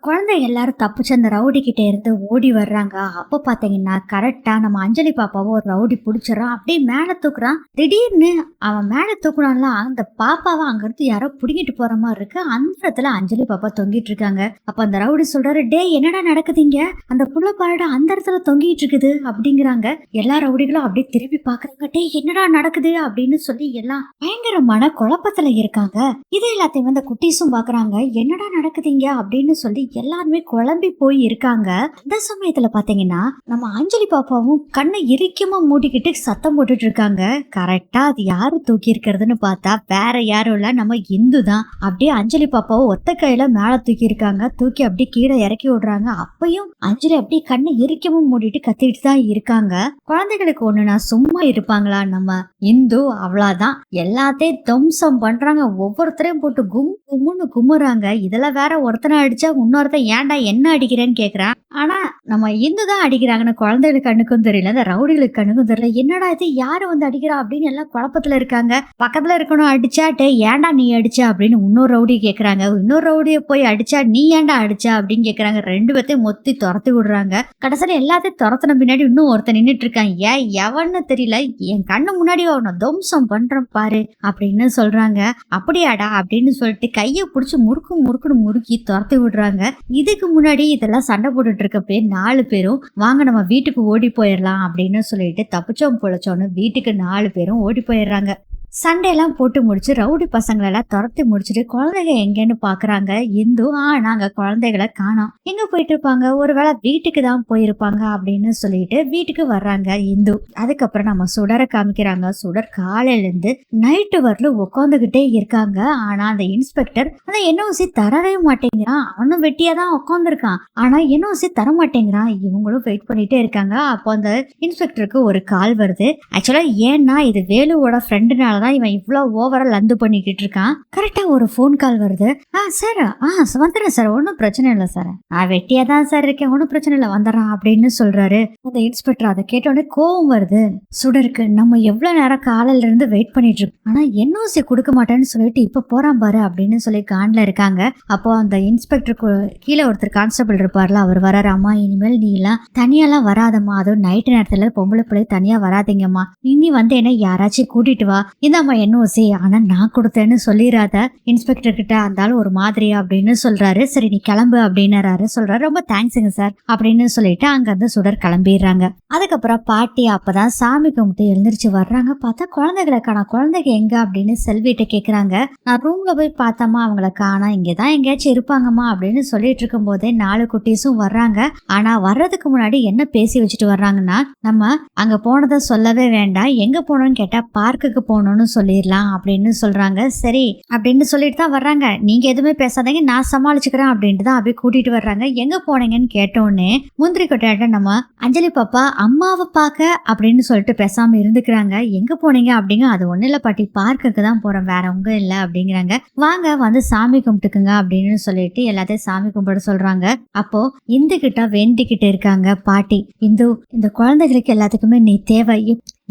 குழந்தை எல்லாரும் தப்பிச்சு அந்த ரவுடி கிட்ட இருந்து ஓடி வர்றாங்க. அப்ப பாத்தீங்கன்னா கரெக்டா நம்ம அஞ்சலி பாப்பாவை ஒரு ரவுடி பிடிச்சிடறான். அப்படியே மேல தூக்குறான். திடீர்னு அவன் மேல தூக்குறான்ல அந்த பாப்பாவை அங்க இருந்து யாரோ புடிங்கிட்டு போற மாதிரி இருக்கு. அந்த இடத்துல அஞ்சலி பாப்பா தொங்கிட்டு இருக்காங்க. அப்ப அந்த ரவுடி சொல்றாரு டே என்னடா நடக்குதுங்க? அந்த புள்ள பாருடா அந்த இடத்துல தொங்கிட்டு இருக்குது. அப்படிங்கிறாங்க. எல்லா ரவுடிகளும் அப்படியே திரும்பி பாக்குறாங்க. டே என்னடா நடக்குது? அப்படின்னு சொல்லி எல்லாம் பயங்கரமான குழப்பத்துல இருக்காங்க. இது எல்லாத்தையும் வந்து குட்டீஸும் பாக்குறாங்க. என்னடா நடக்குதுங்க? அப்படின்னு சொல்லி எல்லாருமே குழம்பி போய் இருக்காங்க. அந்த சமயத்துல பாத்தீங்கன்னா நம்ம அஞ்சலி பாப்பாவும் கண்ணை இறுக்கமா மூடிக்கிட்டு சத்தம் போட்டுட்டு இருக்காங்க. கரெக்டா அது யாரு தூக்கி இருக்கிறதுன்னு பார்த்தா வேற யாரும் இல்ல. நம்ம இந்து தான். அப்படியே அஞ்சலி பாப்பாவை ஒத்த கையில மேல தூக்கி இருக்காங்க. தூக்கி அப்படியே கீழே இறக்கி விடுறாங்க. அப்பயும் அஞ்சலி அப்படியே கண்ணை இறுக்கமா மூடிட்டு கத்திட்டு தான் இருக்காங்க. குழந்தைகளுக்கு ஒண்ணுனா சும்மா இருப்பாங்களா நம்ம இந்து? அவ்வளவுதான். எல்லாத்தையும் துவம்சம் பண்றாங்க. ஒவ்வொருத்தரையும் போட்டு கும் கும்முன்னு கும்முறாங்க இதெல்லாம் வேற ஒருத்தனை அடிச்சா இன்னொருத்தன் ஏன்டா என்ன அடிக்கிறேன்னு கேட்குறான் ஆனா நம்ம இந்து தான் அடிக்கிறாங்கன்னு குழந்தைகளுக்கு கண்ணுக்கும் தெரியல இந்த ரவுடிகளுக்கு கண்ணுக்கும் தெரியல என்னடா இது யாரு வந்து அடிக்கிறா அப்படின்னு எல்லாம் குழப்பத்துல இருக்காங்க. பக்கத்துல இருக்கணும் அடிச்சா டே ஏன்டா நீ அடிச்ச? அப்படின்னு இன்னொரு ரவுடி கேக்குறாங்க. இன்னொரு ரவுடிய போய் அடிச்சா நீ ஏன்டா அடிச்சா? அப்படின்னு கேக்குறாங்க. ரெண்டு பேர்த்தையும் மொத்தி துரத்தி விடுறாங்க. கடைசியில எல்லாத்தையும் துரத்தின பின்னாடி இன்னும் ஒருத்தன் நின்றுட்டு இருக்கான். ஏன் எவன்னு தெரியல என் கண்ணு முன்னாடி அவனை துவம்சம் பண்றேன் பாரு அப்படின்னு சொல்றாங்க. அப்படியாடா அப்படின்னு சொல்லிட்டு கையை பிடிச்சி முறுக்கு முறுக்குன்னு முறுக்கி துரத்தி விடுறாங்க. இதுக்கு முன்னாடி இதெல்லாம் சண்டை போட்டுட்டு இருக்கப்பே நாலு பேரும் வாங்க நம்ம வீட்டுக்கு ஓடி போயிடலாம் அப்படின்னு சொல்லிட்டு தப்பிச்சோம் பொழைச்சோன்னு வீட்டுக்கு நாலு பேரும் ஓடி போயிடுறாங்க. சண்டையெல்லாம் போட்டு முடிச்சு ரவுடி பசங்களெல்லாம் துரத்தி முடிச்சுட்டு குழந்தைங்க எங்கன்னு பாக்குறாங்க. இந்து ஆ நாங்க குழந்தைகளை காணோம். எங்க போயிட்டு இருப்பாங்க ஒருவேளை வீட்டுக்கு தான் போயிருப்பாங்க? அப்படின்னு சொல்லிட்டு வீட்டுக்கு வர்றாங்க இந்து. அதுக்கப்புறம் நம்ம சுடரை காமிக்கிறாங்க. சுடர் காலையில இருந்து நைட்டு வரலும் உட்காந்துகிட்டே இருக்காங்க. ஆனா அந்த இன்ஸ்பெக்டர் அந்த என்ஓசி தரவே மாட்டேங்கிறான். அவனும் வெட்டியா தான் உட்காந்துருக்கான் ஆனா என்ஓசி தர மாட்டேங்கிறான் இவங்களும் வெயிட் பண்ணிட்டே இருக்காங்க. அப்போ அந்த இன்ஸ்பெக்டருக்கு ஒரு கால் வருது. ஆக்சுவலா ஏன்னா இது வேலுவோட ஃப்ரெண்டுனால தான் இவன் இவ்வளோ ஓவரா லந்து பண்ணிக்கிட்டு இருக்கான். கரெக்டா ஒரு ஃபோன் கால் வருது. ஆ சார் ஆ வந்துடுறேன் சார் ஒன்றும் பிரச்சனை இல்லை சார் நான் வெட்டியா தான் சார் இருக்கேன். ஒன்றும் பிரச்சனை இல்லை வந்துடுறான் அப்படின்னு சொல்றாரு. அந்த இன்ஸ்பெக்டர் அதை கேட்டோடனே கோவம் வருது. சுடருக்கு நம்ம எவ்வளோ நேரம் காலையில இருந்து வெயிட் பண்ணிட்டு இருக்கோம். ஆனா என்ஓசி கொடுக்க மாட்டேன்னு சொல்லிட்டு இப்போ போறான் பாரு அப்படின்னு சொல்லி கான்ல இருக்காங்க. அப்போ அந்த இன்ஸ்பெக்டருக்கு கீழே ஒருத்தர் கான்ஸ்டபிள் இருப்பார்ல அவர் வராரு. அம்மா இனிமேல் நீ எல்லாம் தனியாலாம் வராதம்மா. அதுவும் நைட்டு நேரத்துல பொம்பளை பிள்ளை தனியா வராதீங்கம்மா. இனி வந்து என்ன யாராச்சும் கூட்டிட்டு வா. இந்தாம்மா என்ஓசி ஆனா நான் கொடுத்தேன்னு சொல்லிடாத இன்ஸ்பெக்டர் கிட்ட அந்தாலும் ஒரு மாதிரியா அப்படின்னு சொல்றாரு. சரி நீ கிளம்பு அப்படின்னாரு சொல்றாரு. ரொம்ப தேங்க்ஸுங்க சார் அப்படின்னு சொல்லிட்டு அங்க இருந்து சுடர் கிளம்பிடுறாங்க. அதுக்கப்புறம் பாட்டி அப்பதான் சாமி கும்பிட்டு எழுந்திரிச்சு வர்றாங்க. பார்த்தா குழந்தைகளை குழந்தைங்க எங்க அப்படின்னு செல்விட்ட கேக்குறாங்க. நான் ரூம்ல போய் பார்த்தம்மா அவங்கள காணா இங்கதான் எங்கேயாச்சும் இருப்பாங்கம்மா அப்படின்னு சொல்லிட்டு இருக்கும் போதே நாலு குட்டீஸும் வர்றாங்க. ஆனா வர்றதுக்கு முன்னாடி என்ன பேசி வச்சுட்டு வர்றாங்கன்னா நம்ம அங்க போனதை சொல்லவே வேண்டாம். எங்க போனோம்னு கேட்டா பார்க்குக்கு போகணும்னு சொல்லிடலாம் அப்படின்னு சொல்றாங்க. சரி அப்படின்னு சொல்லிட்டு தான் வர்றாங்க. நீங்க எதுவுமே பேசாதீங்க நான் சமாளிச்சுக்கிறேன் அப்படின்ட்டு தான் அப்படியே கூட்டிட்டு வர்றாங்க. எங்க போனீங்கன்னு கேட்டோடனே முந்திரி கொட்டையாட்ட நம்ம அஞ்சலி பாப்பா அம்மாவை பார்க்க அப்படின்னு சொல்லிட்டு பேசாமல் இருந்துக்கிறாங்க. எங்க போனீங்க அப்படிங்க அது ஒன்றும் இல்ல பாட்டி பார்க்குக்கு தான் போகிறோம் வேற உங்க இல்லை அப்படிங்கிறாங்க. வாங்க வந்து சாமி கும்பிட்டுக்குங்க அப்படின்னு சொல்லிட்டு எல்லாத்தையும் சாமி கும்பிட சொல்றாங்க. அப்போ இந்து கிட்ட வேண்டிக்கிட்டு இருக்காங்க பாட்டி. இந்து இந்த குழந்தைகளுக்கு எல்லாத்துக்குமே நீ தேவை.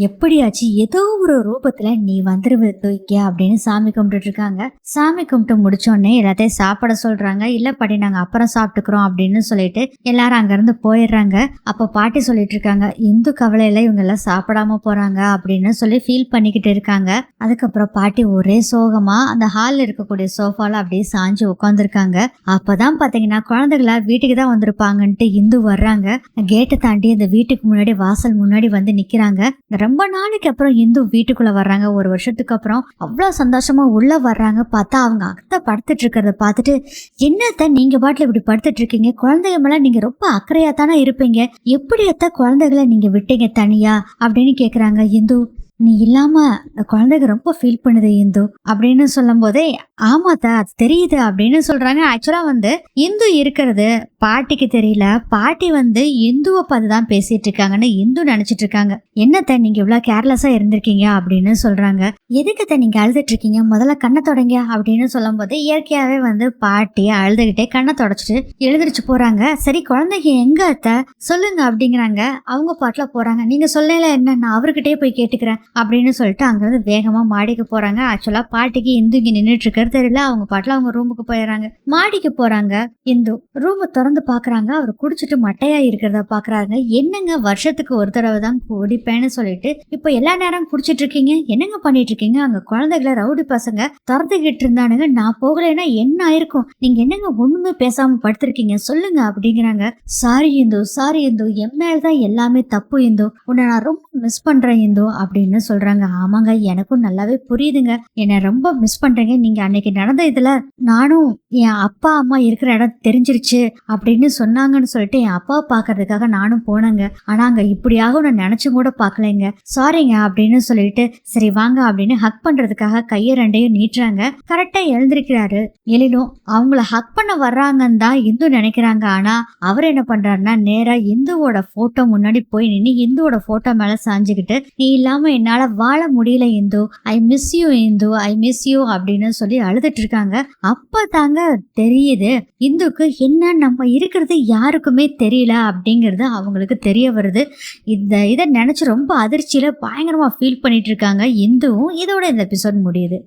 எப்படியாச்சு ஏதோ ஒரு ரூபத்துல நீ வந்துருவ தூக்கி அப்படின்னு சாமி கும்பிட்டுட்டு இருக்காங்க. சாமி கும்பிட்டு முடிச்சோடனே எல்லாத்தையும் சாப்பிட சொல்றாங்க. இல்ல பாட்டி நாங்க அப்புறம் சாப்பிட்டுக்கிறோம் அப்படின்னு சொல்லிட்டு எல்லாரும் அங்க இருந்து போயிடுறாங்க. அப்ப பாட்டி சொல்லிட்டு இருக்காங்க இந்து கவலையில இவங்க எல்லாம் சாப்பிடாம போறாங்க? அப்படின்னு சொல்லி ஃபீல் பண்ணிக்கிட்டு இருக்காங்க. அதுக்கப்புறம் பாட்டி ஒரே சோகமா அந்த ஹால்ல இருக்கக்கூடிய சோஃபால அப்படியே சாஞ்சு உட்காந்துருக்காங்க அப்பதான் பாத்தீங்கன்னா குழந்தைகளா வீட்டுக்கு தான் வந்திருப்பாங்கன்ட்டு இந்து வர்றாங்க. கேட்டை தாண்டி அந்த வீட்டுக்கு முன்னாடி வாசல் முன்னாடி வந்து நிக்கிறாங்க. ரொம்ப நாளைக்கு அப்புறம் இந்து வீட்டுக்குள்ள வர்றாங்க. ஒரு வருஷத்துக்கு அப்புறம் அவ்வளோ சந்தோஷமா உள்ள வர்றாங்க. பார்த்தா அவங்க அத்தை படுத்துட்டு இருக்கிறத பார்த்துட்டு என்னத்த நீங்க பாட்டில் இப்படி படுத்துட்டு இருக்கீங்க? குழந்தைங்க மேல நீங்க ரொம்ப அக்கறையா தானே இருப்பீங்க. எப்படி அத்த குழந்தைகளை நீங்க விட்டீங்க தனியா? அப்படின்னு கேக்குறாங்க இந்து. நீ இல்லாம அந்த குழந்தைங்க ரொம்ப ஃபீல் பண்ணுது இந்து அப்படின்னு சொல்லும் போதே ஆமாத்தா அது தெரியுது அப்படின்னு சொல்றாங்க. ஆக்சுவலா வந்து இந்து இருக்கிறது பாட்டிக்கு தெரியல. பாட்டி வந்து இந்துவை பார்த்து தான் பேசிட்டு இருக்காங்கன்னு இந்து நினைச்சிட்டு இருக்காங்க. என்னத்த நீங்க இவ்வளவு கேர்லெஸ்ஸா இருந்திருக்கீங்க அப்படின்னு சொல்றாங்க. எதுக்குத்த நீங்க அழுதுட்டு இருக்கீங்க? முதல்ல கண்ணை தொடங்க அப்படின்னு சொல்லும் போது இயற்கையாவே வந்து பாட்டி அழுதுகிட்டே கண்ணை தொடச்சிட்டு எழுந்திருச்சு போறாங்க. சரி குழந்தைங்க எங்க அத்த சொல்லுங்க அப்படிங்கிறாங்க. அவங்க பாட்டுல போறாங்க. நீங்க சொல்லல என்ன நான் அவர்கிட்டயே போய் கேட்டுக்கிறேன். அப்படின்னு சொல்லிட்டு அங்கேருந்து வேகமாக மாடிக்கு போகிறாங்க ஆக்சுவலாக பாட்டிக்கு இந்து இங்கே நின்றுட்டு தெரியல அவங்க பாட்டில் அவங்க ரூமுக்கு போயிடுறாங்க. மாடிக்கு போகிறாங்க இந்து ரூமை திறந்து பார்க்குறாங்க அவர் குடிச்சிட்டு மட்டையாக இருக்கிறத பார்க்குறாங்க என்னங்க வருஷத்துக்கு ஒரு தடவை தான் குடிப்பேன்னு சொல்லிட்டு இப்போ எல்லா நேரம் குடிச்சிட்டு இருக்கீங்க? என்னங்க பண்ணிட்டு இருக்கீங்க? அங்கே குழந்தைகளை ரவுடி பசங்க திறந்துக்கிட்டு இருந்தானுங்க. நான் போகலைன்னா என்ன ஆயிருக்கும்? நீங்கள் என்னங்க ஒன்றுமே பேசாமல் படுத்திருக்கீங்க? சொல்லுங்க அப்படிங்கிறாங்க. Sorry Indhu sorry Indhu. என் மேலதான் எல்லாமே தப்பு இந்து. உன்னை நான் ரொம்ப மிஸ் பண்ணுறேன் இந்து அப்படின்னு சொல்றாங்க. ஆமாங்க எனக்கும் நல்லாவே புரியுதுங்க. என்னை ரொம்ப மிஸ் பண்றீங்க. நீங்க அன்னைக்கு நடந்த இதுல நானும் என் அப்பா அம்மா இருக்கிற இடம் தெரிஞ்சிருச்சு அப்படின்னு சொன்னாங்கன்னு சொல்லிட்டு என் அப்பாவை பார்க்கறதுக்காக நானும் போனேங்க. ஆனா அங்க இப்படியாக நான் நினைச்சு கூட பார்க்கலைங்க. சாரிங்க அப்படின்னு சொல்லிட்டு சரி வாங்க அப்படின்னு ஹக் பண்றதுக்காக கையை ரெண்டையும் நீட்டுறாங்க. கரெக்டா எழுந்திருக்கிறாரு. எழிலும் அவங்கள ஹக் பண்ண வர்றாங்கன்னு தான் இந்து நினைக்கிறாங்க. ஆனா அவர் என்ன பண்றாருன்னா நேரா இந்துவோட போட்டோ முன்னாடி போய் நின்று இந்துவோட போட்டோ மேல சாஞ்சுக்கிட்டு நீ இல்லாம என்னால வாழ முடியல Indhu I miss you Indhu I miss you அப்படின்னு சொல்லி அழுதுட்டு இருக்காங்க அப்பதாங்க தெரியுது இந்துக்கு என்ன நம்ம இருக்கிறது யாருக்குமே தெரியல அப்படிங்கிறது அவங்களுக்கு தெரிய வருது. இந்த இதை நினைச்சு ரொம்ப அதிர்ச்சியில பயங்கரமா ஃபீல் பண்ணிட்டு இருக்காங்க இந்துவும். இதோட இந்த எபிசோட் முடியுது.